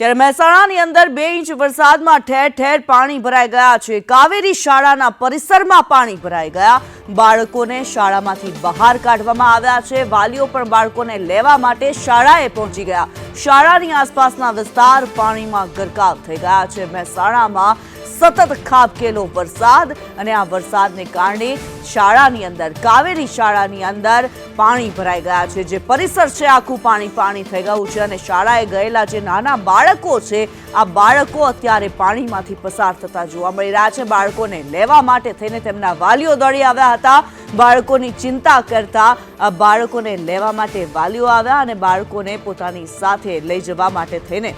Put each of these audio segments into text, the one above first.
ત્યારે મહેસાણાની અંદર બે ઇંચ વરસાદમાં ઠેર ઠેર પાણી ભરાઈ ગયા છે. કાવેરી શાળાના પરિસરમાં પાણી ભરાઈ ગયા. બાળકોને શાળામાંથી બહાર કાઢવામાં આવ્યા છે. વાલીઓ પણ બાળકોને લેવા માટે શાળાએ પહોંચી ગયા. શાળાની આસપાસના વિસ્તાર પાણીમાં ગરકાવ થઈ ગયા છે. મહેસાણામાં સતત ખાબકેલો વરસાદ અને આ વરસાદને કારણે શાળાની અંદર, કાવેરી શાળાની અંદર પાણી ભરાઈ ગયા છે. જે પરિસર છે, આખું પાણી પાણી થઈ ગયું છે અને શાળાએ ગયેલા જે નાના બાળકો છે, આ બાળકો અત્યારે પાણીમાંથી પસાર થતા જોવા મળી રહ્યા છે. બાળકોને લેવા માટે થઈને તેમના વાલીઓ દોડી આવ્યા હતા. બાળકોની ચિંતા કરતા બાળકોને લેવા માટે વાલીઓ આવ્યા અને બાળકોને પોતાની સાથે લઈ જવા માટે થઈને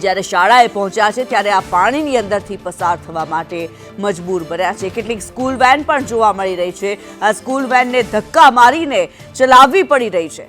જ્યારે શાળાએ પહોંચ્યા છે ત્યારે આ પાણીની અંદરથી પસાર થવા માટે મજબૂર બન્યા છે. કેટલીક સ્કૂલ વેન પણ જોવા મળી રહી છે. આ સ્કૂલ વેનને ધક્કા મારીને ચલાવવી પડી રહી છે.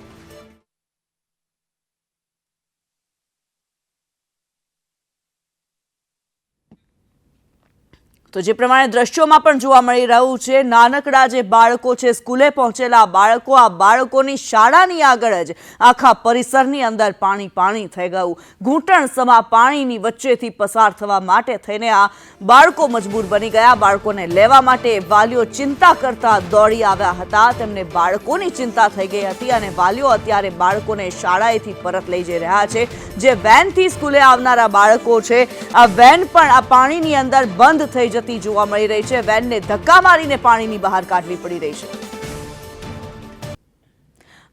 તો જે પ્રમાણે દ્રશ્યોમાં પણ જોવા મળી રહ્યું છે, નાનકડા જે બાળકો છે, સ્કૂલે પહોંચેલા બાળકો, આ બાળકોની શાળાની આગળ જ આખા પરિસરની અંદર પાણી પાણી થઈ ગયું. ઘૂંટણ સમા પાણીની વચ્ચેથી પસાર થવા માટે થઈને આ બાળકો મજબૂર બની ગયા. બાળકોને લેવા માટે વાલીઓ ચિંતા કરતા દોડી આવ્યા હતા. તેમને બાળકોની ચિંતા થઈ ગઈ હતી અને વાલીઓ અત્યારે બાળકોને શાળાએથી પરત લઈ જઈ રહ્યા છે. જે વેનથી સ્કૂલે આવનારા બાળકો છે, આ વેન પણ આ પાણીની અંદર બંધ થઈ જતી જોવા મળી રહી છે. વેનને ધક્કા મારીને પાણીની બહાર કાઢવી પડી રહી છે.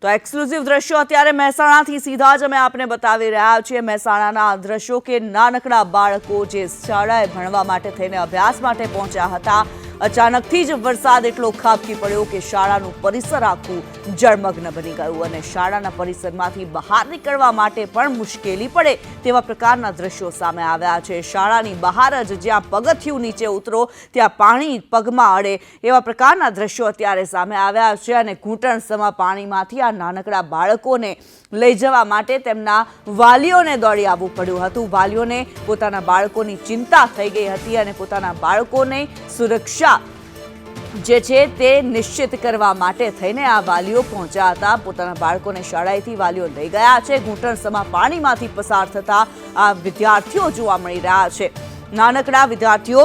તો એક્સક્લુઝિવ દ્રશ્યો અત્યારે મહેસાણાથી સીધા જ અમે આપને બતાવી રહ્યા છીએ. મહેસાણાના દ્રશ્યો કે નાનકડા બાળકો જે શાળાએ ભણવા માટે થઈને અભ્યાસ માટે પહોંચ્યા હતા. અચાનકથી જ વરસાદ એટલો ખાબકી પડ્યો કે શાળાનું પરિસર આખું જળમગ્ન બની ગયું અને શાળાના પરિસરમાંથી બહાર નીકળવા માટે પણ મુશ્કેલી પડે તેવા પ્રકારના દ્રશ્યો સામે આવ્યા છે. શાળાની બહાર જ જ્યાં પગથિયું નીચે ઉતરો, ત્યાં પાણી પગમાં અડે એવા પ્રકારના દ્રશ્યો અત્યારે સામે આવ્યા છે અને ઘૂંટણ સમા પાણીમાંથી આ નાનકડા બાળકોને લઈ જવા માટે તેમના વાલીઓને દોડી આવવું પડ્યું હતું. વાલીઓને પોતાના બાળકોની ચિંતા થઈ ગઈ હતી અને પોતાના બાળકોને સુરક્ષા જે છે તે નિશ્ચિત કરવા માટે થઈને આ વાલીઓ પહોંચ્યા હતા. પોતાના બાળકોને શાળાએથી વાલીઓ લઈ ગયા છે. ઘૂંટણ સમા પાણીમાંથી પસાર થતા આ વિદ્યાર્થીઓ જોવા મળી રહ્યા છે. નાનકડા વિદ્યાર્થીઓ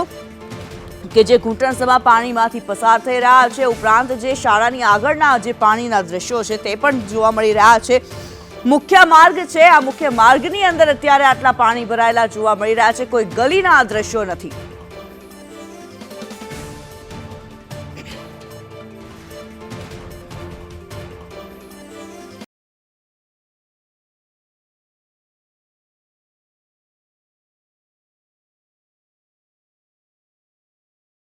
કે જે ઘૂંટણ સમા પાણીમાંથી પસાર થઈ રહ્યા છે, ઉપરાંત જે શાળાની આગળના જે પાણીના દ્રશ્યો છે તે પણ જોવા મળી રહ્યા છે. મુખ્ય માર્ગ છે. આ મુખ્ય માર્ગની અંદર અત્યારે આટલા પાણી ભરાયેલા જોવા મળી રહ્યા છે. કોઈ ગલીના આ દ્રશ્યો નથી.